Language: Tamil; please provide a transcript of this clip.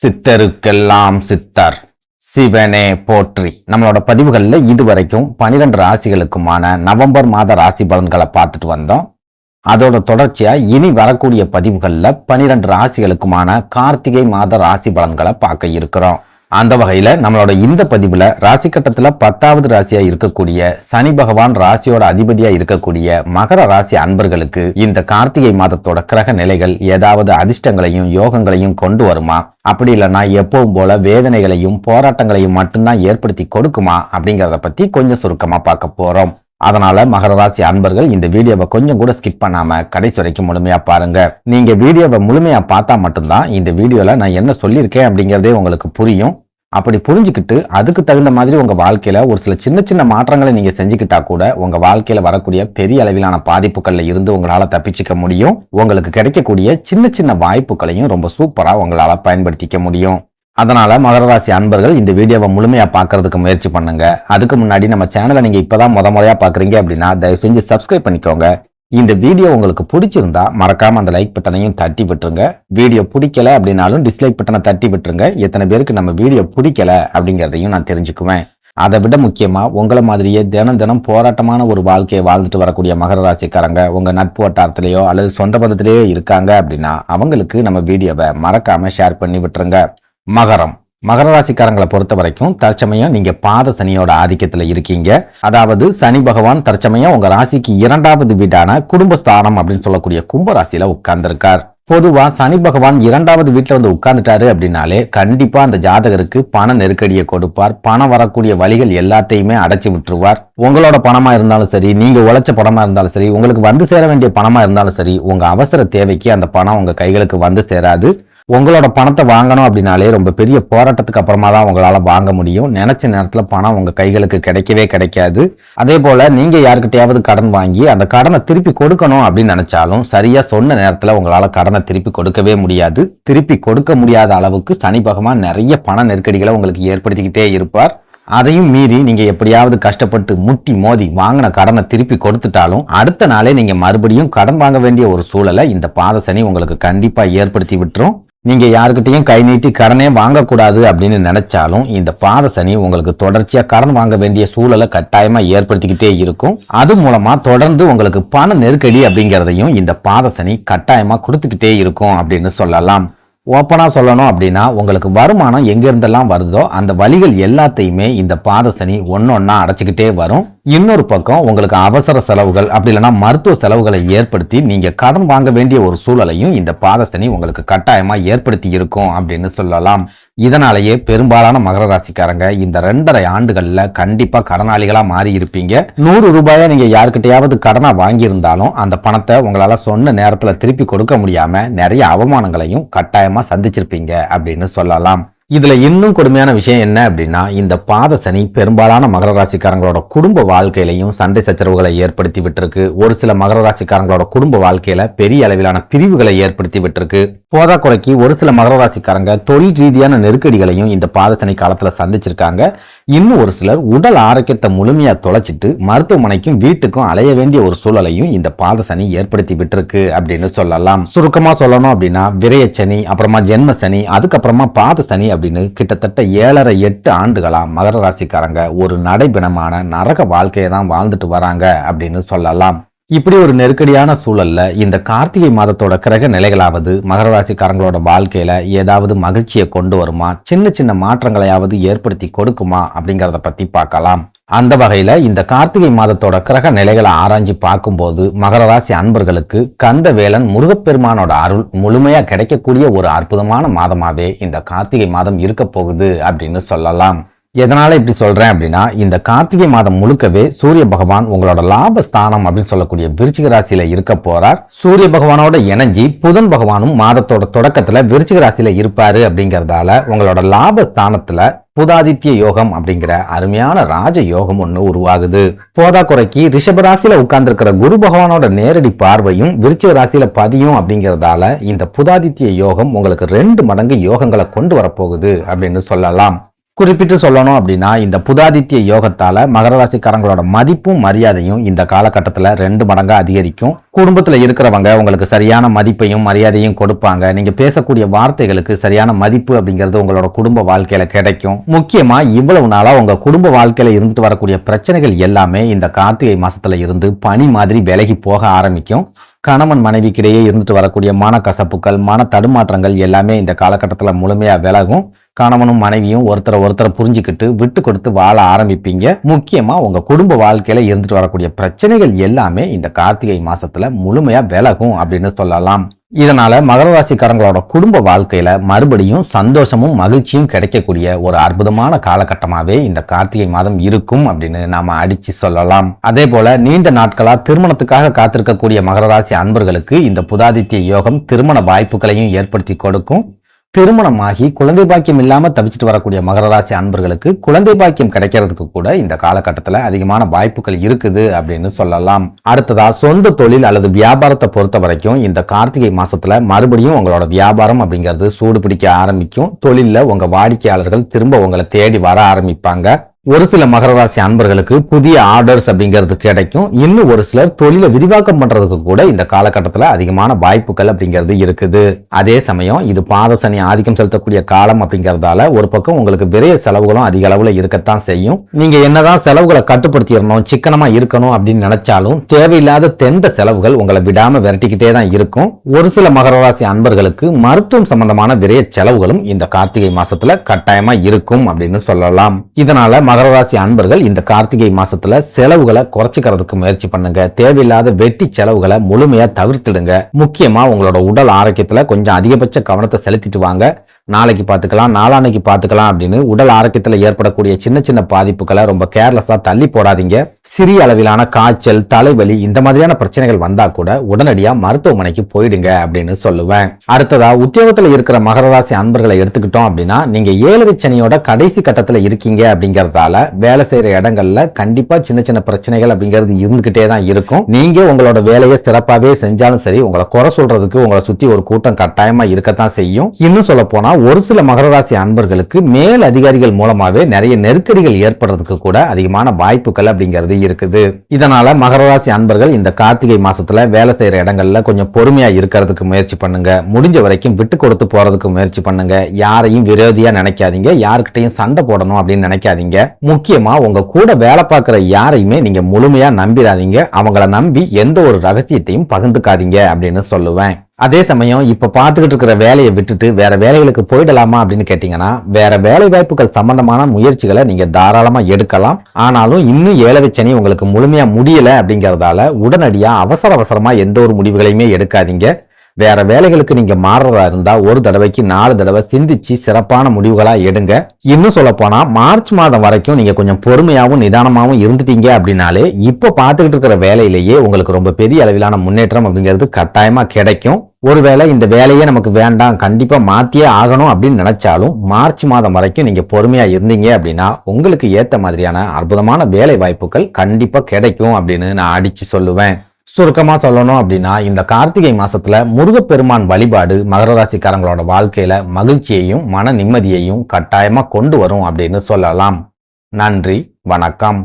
சித்தருக்கெல்லாம் சித்தர். சிவனே போற்றி. நம்மளோட பதிவுகள்ல இதுவரைக்கும் பனிரெண்டு ராசிகளுக்குமான நவம்பர் மாத ராசி பலன்களை பார்த்துட்டு வந்தோம். அதோட தொடர்ச்சியா இனி வரக்கூடிய பதிவுகளில் பனிரெண்டு ராசிகளுக்குமான கார்த்திகை மாத ராசி பலன்களை பார்க்க இருக்கிறோம். அந்த வகையில நம்மளோட இந்த பதிவுல ராசி கட்டத்துல பத்தாவது ராசியா இருக்கக்கூடிய சனி பகவான் ராசியோட அதிபதியா இருக்கக்கூடிய மகர ராசி அன்பர்களுக்கு இந்த கார்த்திகை மாதத்தோட கிரக நிலைகள் ஏதாவது அதிர்ஷ்டங்களையும் யோகங்களையும் கொண்டு வருமா? அப்படி இல்லைன்னா எப்பவும் போல வேதனைகளையும் போராட்டங்களையும் மட்டும்தான் ஏற்படுத்தி கொடுக்குமா? அப்படிங்கறத பத்தி கொஞ்சம் சுருக்கமா பார்க்க போறோம். அதனால மகர ராசி அன்பர்கள் இந்த வீடியோவை கொஞ்சம் கூட ஸ்கிப் பண்ணாம கடைசி வரைக்கும் முழுமையா பாருங்க. நீங்க வீடியோவை முழுமையா பார்த்தா மட்டும்தான் இந்த வீடியோல நான் என்ன சொல்லியிருக்கேன் அப்படிங்கறதே உங்களுக்கு புரியும். அப்படி புரிஞ்சுக்கிட்டு அதுக்கு தகுந்த மாதிரி உங்கள் வாழ்க்கையில் ஒரு சில சின்ன சின்ன மாற்றங்களை நீங்கள் செஞ்சுக்கிட்டா கூட உங்கள் வாழ்க்கையில் வரக்கூடிய பெரிய அளவிலான பாதிப்புகளில் இருந்து உங்களால் தப்பிச்சிக்க முடியும். உங்களுக்கு கிடைக்கக்கூடிய சின்ன சின்ன வாய்ப்புகளையும் ரொம்ப சூப்பராக உங்களால் பயன்படுத்திக்க முடியும். அதனால் மகர ராசி அன்பர்கள் இந்த வீடியோவை முழுமையாக பார்க்கறதுக்கு முயற்சி பண்ணுங்க. அதுக்கு முன்னாடி நம்ம சேனலை நீங்கள் இப்போ தான் முத முறையாக பார்க்குறீங்க அப்படின்னா தயவு செஞ்சு சப்ஸ்கிரைப் பண்ணிக்கோங்க. இந்த வீடியோ உங்களுக்கு பிடிச்சிருந்தா மறக்காம அந்த லைக் பட்டனையும் தட்டி விட்டுருங்க. வீடியோ பிடிக்கல அப்படின்னாலும் டிஸ்லைக் பட்டனை தட்டி விட்டுருங்க. எத்தனை பேருக்கு நம்ம வீடியோ பிடிக்கல அப்படிங்கிறதையும் நான் தெரிஞ்சுக்குவேன். அதை விட முக்கியமா உங்களை மாதிரியே தினம் தினம் போராட்டமான ஒரு வாழ்க்கையை வாழ்ந்துட்டு வரக்கூடிய மகர ராசிக்காரங்க உங்க நட்பு வட்டாரத்திலேயோ அல்லது சொந்த பந்தத்திலேயோ இருக்காங்க அப்படின்னா அவங்களுக்கு நம்ம வீடியோவை மறக்காம ஷேர் பண்ணி விட்டுருங்க. மகரம். மகர ராசிக்காரங்களை பொறுத்த வரைக்கும் தற்சமயம் நீங்க பாத சனியோட ஆதிக்கத்துல இருக்கீங்க. அதாவது சனி பகவான் தற்சமயம் உங்க ராசிக்கு இரண்டாவது வீடான குடும்பஸ்தானம் அப்படின்னு சொல்லக்கூடிய கும்ப ராசியில உட்கார்ந்திருக்கார். பொதுவா சனி பகவான் இரண்டாவது வீட்டுல வந்து உட்கார்ந்துட்டாரு அப்படின்னாலே கண்டிப்பா அந்த ஜாதகருக்கு பண நெருக்கடியை கொடுப்பார். பணம் வரக்கூடிய வழிகள் எல்லாத்தையுமே அடைச்சு விட்டுருவார். உங்களோட பணமா இருந்தாலும் சரி நீங்க உழைச்ச பணமா இருந்தாலும் சரி உங்களுக்கு வந்து சேர வேண்டிய பணமா இருந்தாலும் சரி உங்க அவசர தேவைக்கு அந்த பணம் உங்க கைகளுக்கு வந்து சேராது. உங்களோட பணத்தை வாங்கணும் அப்படின்னாலே ரொம்ப பெரிய போராட்டத்துக்கு அப்புறமா தான் உங்களால வாங்க முடியும். நினைச்ச நேரத்துல பணம் உங்க கைகளுக்கு கிடைக்கவே கிடைக்காது. அதே போல நீங்க யாருக்கிட்டையாவது கடன் வாங்கி அந்த கடனை திருப்பி கொடுக்கணும் அப்படின்னு நினைச்சாலும் சரியா சொன்ன நேரத்துல உங்களால கடனை திருப்பி கொடுக்கவே முடியாது. திருப்பி கொடுக்க முடியாத அளவுக்கு சனி பகவான் நிறைய பண நெருக்கடிகளை உங்களுக்கு ஏற்படுத்திக்கிட்டே இருப்பார். அதையும் மீறி நீங்க எப்படியாவது கஷ்டப்பட்டு முட்டி மோதி வாங்கின கடனை திருப்பி கொடுத்துட்டாலும் அடுத்த நாளே நீங்க மறுபடியும் கடன் வாங்க வேண்டிய ஒரு சூழலை இந்த பாதசனி உங்களுக்கு கண்டிப்பா ஏற்படுத்தி விட்டுரும். நீங்க யாருக்கிட்டையும் கை நீட்டி கடனே வாங்கக்கூடாது அப்படின்னு நினைச்சாலும் இந்த பாத சனி உங்களுக்கு தொடர்ச்சியா கடன் வாங்க வேண்டிய சூழலை கட்டாயமா ஏற்படுத்திக்கிட்டே இருக்கும். அது மூலமா தொடர்ந்து உங்களுக்கு பண நெருக்கடி அப்படிங்கிறதையும் இந்த பாத சனி கட்டாயமா கொடுத்துக்கிட்டே இருக்கும் அப்படின்னு சொல்லலாம். ஓப்பனா சொல்லணும் அப்படின்னா உங்களுக்கு வருமானம் எங்கிருந்தெல்லாம் வருதோ அந்த வழிகள் எல்லாத்தையுமே இந்த பாத சனி ஒன்னொன்னா அடைச்சிக்கிட்டே வரும். இன்னொரு பக்கம் உங்களுக்கு அவசர செலவுகள் அப்படி இல்லைன்னா மருத்துவ செலவுகளை ஏற்படுத்தி நீங்கள் கடன் வாங்க வேண்டிய ஒரு சூழலையும் இந்த பாதசனி உங்களுக்கு கட்டாயமாக ஏற்படுத்தி இருக்கும் அப்படின்னு சொல்லலாம். இதனாலேயே பெரும்பாலான மகர ராசிக்காரங்க இந்த ரெண்டரை ஆண்டுகளில் கண்டிப்பாக கடனாளிகளாக மாறி இருப்பீங்க. நூறு ரூபாயை நீங்கள் யாருக்கிட்டையாவது கடனாக வாங்கியிருந்தாலும் அந்த பணத்தை உங்களால் சொன்ன நேரத்தில் திருப்பி கொடுக்க முடியாமல் நிறைய அவமானங்களையும் கட்டாயமாக சந்திச்சிருப்பீங்க அப்படின்னு சொல்லலாம். இதில் இன்னும் கொடுமையான விஷயம் என்ன அப்படின்னா இந்த பாத சனி பெரும்பாலான மகர ராசிக்காரங்களோட குடும்ப வாழ்க்கையிலையும் சண்டை சச்சரவுகளை ஏற்படுத்தி விட்டுருக்கு. ஒரு சில மகர ராசிக்காரங்களோட குடும்ப வாழ்க்கையில பெரிய அளவிலான பிரிவுகளை ஏற்படுத்தி விட்டிருக்கு. போதாக்குறைக்கு ஒரு சில மகர ராசிக்காரங்க தொழில் ரீதியான நெருக்கடிகளையும் இந்த பாத சனி காலத்தில் சந்திச்சிருக்காங்க. இன்னும் ஒரு சிலர் உடல் ஆரோக்கியத்தை முழுமையாக தொலைச்சிட்டு மருத்துவமனைக்கும் வீட்டுக்கும் அலைய வேண்டிய ஒரு சூழலையும் இந்த பாத சனி ஏற்படுத்தி விட்டுருக்கு அப்படின்னு சொல்லலாம். சுருக்கமாக சொல்லணும் அப்படின்னா விரய சனி அப்புறமா ஜென்ம சனி அதுக்கப்புறமா பாத சனி அப்படின்னு கிட்டத்தட்ட ஏழரை எட்டு ஆண்டுகளாக மகர ராசிக்காரங்க ஒரு நடைபிணமான நரக வாழ்க்கையை தான் வாழ்ந்துட்டு வராங்க அப்படின்னு சொல்லலாம். இப்படி ஒரு நெருக்கடியான சூழல்ல இந்த கார்த்திகை மாதத்தோட கிரக நிலைகளாவது மகர ராசிக்காரங்களோட வாழ்க்கையில ஏதாவது மகிழ்ச்சியை கொண்டு வருமா? சின்ன சின்ன மாற்றங்களையாவது ஏற்படுத்தி கொடுக்குமா? அப்படிங்கறத பத்தி பார்க்கலாம். அந்த வகையில இந்த கார்த்திகை மாதத்தோட கிரக நிலைகளை ஆராய்ஞ்சு பார்க்கும்போது மகர ராசி அன்பர்களுக்கு கந்தவேலன் முருகப்பெருமானோட அருள் முழுமையா கிடைக்கக்கூடிய ஒரு அற்புதமான மாதமாவே இந்த கார்த்திகை மாதம் இருக்க போகுது அப்படின்னு சொல்லலாம். எதனால் இப்படி சொல்கிறேன் அப்படின்னா இந்த கார்த்திகை மாதம் முழுக்கவே சூரிய பகவான் உங்களோட லாபஸ்தானம் அப்படின்னு சொல்லக்கூடிய விருச்சிக ராசியில் இருக்க போகிறார் சூரிய பகவானோட இணைஞ்சி புதன் பகவானும் மாதத்தோட தொடக்கத்தில் விருச்சிக ராசியில் இருப்பார் அப்படிங்கிறதால உங்களோட லாபஸ்தானத்துல புதாதித்ய யோகம் அப்படிங்கிற அருமையான ராஜ யோகம் ஒன்று உருவாகுது. போதாக்குறைக்கு ரிஷப ராசியில உட்கார்ந்துருக்கிற குரு பகவானோட நேரடி பார்வையும் விருச்சிக ராசியில பதியும் அப்படிங்கிறதால இந்த புதாதித்ய யோகம் உங்களுக்கு ரெண்டு மடங்கு யோகங்களை கொண்டு வரப்போகுது அப்படின்னு சொல்லலாம். குறிப்பிட்டு சொல்லணும் அப்படின்னா இந்த புதாதித்ய யோகத்தால மகர ராசிக்காரங்களோட மதிப்பும் மரியாதையும் இந்த காலகட்டத்தில் ரெண்டு மடங்கா அதிகரிக்கும். குடும்பத்தில் இருக்கிறவங்க உங்களுக்கு சரியான மதிப்பையும் மரியாதையும் கொடுப்பாங்க. நீங்க பேசக்கூடிய வார்த்தைகளுக்கு சரியான மதிப்பு அப்படிங்கிறது உங்களோட குடும்ப வாழ்க்கையில கிடைக்கும். முக்கியமா இவ்வளவு நாளா உங்க குடும்ப வாழ்க்கையில இருந்துட்டு வரக்கூடிய பிரச்சனைகள் எல்லாமே இந்த கார்த்திகை மாசத்துல இருந்து பனி மாதிரி விலகி போக ஆரம்பிக்கும். கணவன் மனைவிக்கிடையே இருந்துட்டு வரக்கூடிய மன கசப்புகள் மன தடுமாற்றங்கள் எல்லாமே இந்த காலகட்டத்தில் முழுமையாக விலகும். கணவனும் மனைவியும் ஒருத்தரை ஒருத்தரை புரிஞ்சுக்கிட்டு விட்டு கொடுத்து வாழ ஆரம்பிப்பீங்க. முக்கியமா உங்க குடும்ப வாழ்க்கையில இருந்துட்டு வரக்கூடிய பிரச்சனைகள் எல்லாமே இந்த கார்த்திகை மாசத்துல முழுமையா விலகும் அப்படின்னு சொல்லலாம். இதனால மகர ராசிக்காரங்களோட குடும்ப வாழ்க்கையில மறுபடியும் சந்தோஷமும் மகிழ்ச்சியும் கிடைக்கக்கூடிய ஒரு அற்புதமான காலகட்டமாவே இந்த கார்த்திகை மாதம் இருக்கும் அப்படின்னு நாம அடிச்சு சொல்லலாம். அதே போல நீண்ட நாட்களா திருமணத்துக்காக காத்திருக்கக்கூடிய மகர ராசி அன்பர்களுக்கு இந்த புதாதித்ய யோகம் திருமண வாய்ப்புகளையும் ஏற்படுத்தி கொடுக்கும். திருமணமாகி குழந்தை பாக்கியம் இல்லாம தவிச்சிட்டு வரக்கூடிய மகர ராசி அன்பர்களுக்கு குழந்தை பாக்கியம் கிடைக்கிறதுக்கு கூட இந்த காலகட்டத்துல அதிகமான வாய்ப்புகள் இருக்குது அப்படின்னு சொல்லலாம். அடுத்ததா சொந்த தொழில் அல்லது வியாபாரத்தை பொறுத்த வரைக்கும் இந்த கார்த்திகை மாசத்துல மறுபடியும் உங்களோட வியாபாரம் அப்படிங்கிறது சூடு பிடிக்க ஆரம்பிக்கும். தொழில்ல உங்க வாடிக்கையாளர்கள் திரும்ப உங்களை தேடி வர ஆரம்பிப்பாங்க. ஒரு சில மகர ராசி அன்பர்களுக்கு புதிய ஆர்டர்ஸ் அப்படிங்கிறது கிடைக்கும். இன்னும் ஒரு சிலர் தொழிலை விரிவாக்கம் பண்றதுக்கு கூட இந்த காலகட்டத்தில் அதிகமான வாய்ப்புகள் அப்படிங்கிறது இருக்குது. அதே சமயம் இது பாதசனி ஆதிக்கம் செலுத்தக்கூடிய காலம் அப்படிங்கிறதால ஒரு பக்கம் உங்களுக்கு விரைய செலவுகளும் அதிக அளவில் இருக்கத்தான் செய்யும். நீங்க என்னதான் செலவுகளை கட்டுப்படுத்திடணும் சிக்கனமா இருக்கணும் அப்படின்னு நினைச்சாலும் தேவையில்லாத தெண்ட செலவுகள் உங்களை விடாம விரட்டிக்கிட்டே தான் இருக்கும். ஒரு சில மகர ராசி அன்பர்களுக்கு மருத்துவம் சம்பந்தமான விரைய செலவுகளும் இந்த கார்த்திகை மாசத்துல கட்டாயமா இருக்கும் அப்படின்னு சொல்லலாம். இதனால மகர ராசி அன்பர்கள் இந்த கார்த்திகை மாசத்துல செலவுகளை குறைச்சிக்கிறதுக்கு முயற்சி பண்ணுங்க. தேவையில்லாத வெட்டி செலவுகளை முழுமையா தவிர்த்திடுங்க. முக்கியமா உங்களோட உடல் ஆரோக்கியத்துல கொஞ்சம் அதிகபட்ச கவனத்தை செலுத்திட்டு வாங்க. நாளைக்கு பார்த்துக்கலாம் நாளான்னைக்கு பார்த்துக்கலாம் அப்படின்னு உடல் ஆரோக்கியத்தில் ஏற்படக்கூடிய சின்ன சின்ன பாதிப்புகளை ரொம்ப கேர்லெஸ்ஸாக தள்ளி போடாதீங்க. சிறிய அளவிலான காய்ச்சல் தலைவலி இந்த மாதிரியான பிரச்சனைகள் வந்தா கூட உடனடியாக மருத்துவமனைக்கு போயிடுங்க அப்படின்னு சொல்லுவேன். அடுத்ததா உத்தியோகத்தில் இருக்கிற மகர ராசி அன்பர்களை எடுத்துக்கிட்டோம் அப்படின்னா நீங்க ஏழரை சனியோட கடைசி கட்டத்தில் இருக்கீங்க அப்படிங்கறதால வேலை செய்யற இடங்கள்ல கண்டிப்பா சின்ன சின்ன பிரச்சனைகள் அப்படிங்கிறது இருந்துகிட்டே தான் இருக்கும். நீங்க உங்களோட வேலையை சிறப்பாகவே செஞ்சாலும் சரி உங்களை குறை சொல்றதுக்கு உங்களை சுத்தி ஒரு கூட்டம் கட்டாயமா இருக்கத்தான் செய்யும். இன்னும் சொல்ல போனா ஒரு சில மகர ராசி அன்பர்களுக்கு மேல் அதிகாரிகள் மூலமாகவே நிறைய நெருக்கடிகள் ஏற்படுறதுக்கு கூட அதிகமான வாய்ப்புகள் அப்படிங்கிறது இருக்குது. இதனால மகர ராசி அன்பர்கள் இந்த கார்த்திகை மாசத்துல வேலை செய்யற இடங்கள்ல கொஞ்சம் பொறுமையா இருக்கிறதுக்கு முயற்சி பண்ணுங்க. முடிஞ்ச வரைக்கும் விட்டு கொடுத்து போறதுக்கு முயற்சி பண்ணுங்க. யாரையும் விரோதியா நினைக்காதீங்க. யாருக்கிட்டையும் சண்டை போடணும் அப்படின்னு நினைக்காதீங்க. முக்கியமா உங்க கூட வேலை பார்க்குற யாரையுமே நீங்க முழுமையா நம்பிடாதீங்க. அவங்கள நம்பி எந்த ஒரு ரகசியத்தையும் பகிர்ந்துக்காதீங்க அப்படின்னு சொல்லுவேன். அதே சமயம் இப்போ பார்த்துக்கிட்டு இருக்கிற வேலையை விட்டுட்டு வேற வேலைகளுக்கு போயிடலாமா அப்படின்னு கேட்டீங்கன்னா வேற வேலை வாய்ப்புகள் சம்பந்தமான முயற்சிகளை நீங்க தாராளமா எடுக்கலாம். ஆனாலும் இன்னும் ஏழரை சனி உங்களுக்கு முழுமையா முடியலை அப்படிங்கிறதால உடனடியாக அவசர அவசரமா எந்த ஒரு முடிவுகளையுமே எடுக்காதீங்க. வேற வேலைகளுக்கு நீங்க மாறுறதா இருந்தா ஒரு தடவைக்கு நாலு தடவை சிந்திச்சு சிறப்பான முடிவுகளா எடுங்க. இன்னும் சொல்ல போனா மார்ச் மாதம் வரைக்கும் நீங்க கொஞ்சம் பொறுமையாவும் நிதானமாவும் இருந்துட்டீங்க அப்படின்னாலே இப்ப பார்த்துக்கிட்டு இருக்கிற வேலையிலேயே உங்களுக்கு ரொம்ப பெரிய அளவிலான முன்னேற்றம் அப்படிங்கிறது கட்டாயமா கிடைக்கும். ஒருவேளை இந்த வேலையே நமக்கு வேண்டாம் கண்டிப்பா மாத்தியே ஆகணும் அப்படின்னு நினைச்சாலும் மார்ச் மாதம் வரைக்கும் நீங்க பொறுமையா இருந்தீங்க அப்படின்னா உங்களுக்கு ஏத்த மாதிரியான அற்புதமான வேலை வாய்ப்புகள் கண்டிப்பா கிடைக்கும் அப்படின்னு நான் அடிச்சு சொல்லுவேன். சுருக்கமா சொல்லணும் அப்படின்னா இந்த கார்த்திகை மாசத்துல முருகப்பெருமான் வழிபாடு மகர ராசிக்காரங்களோட வாழ்க்கையில மகிழ்ச்சியையும் மன நிம்மதியையும் கட்டாயமா கொண்டு வரும் அப்படின்னு சொல்லலாம். நன்றி வணக்கம்.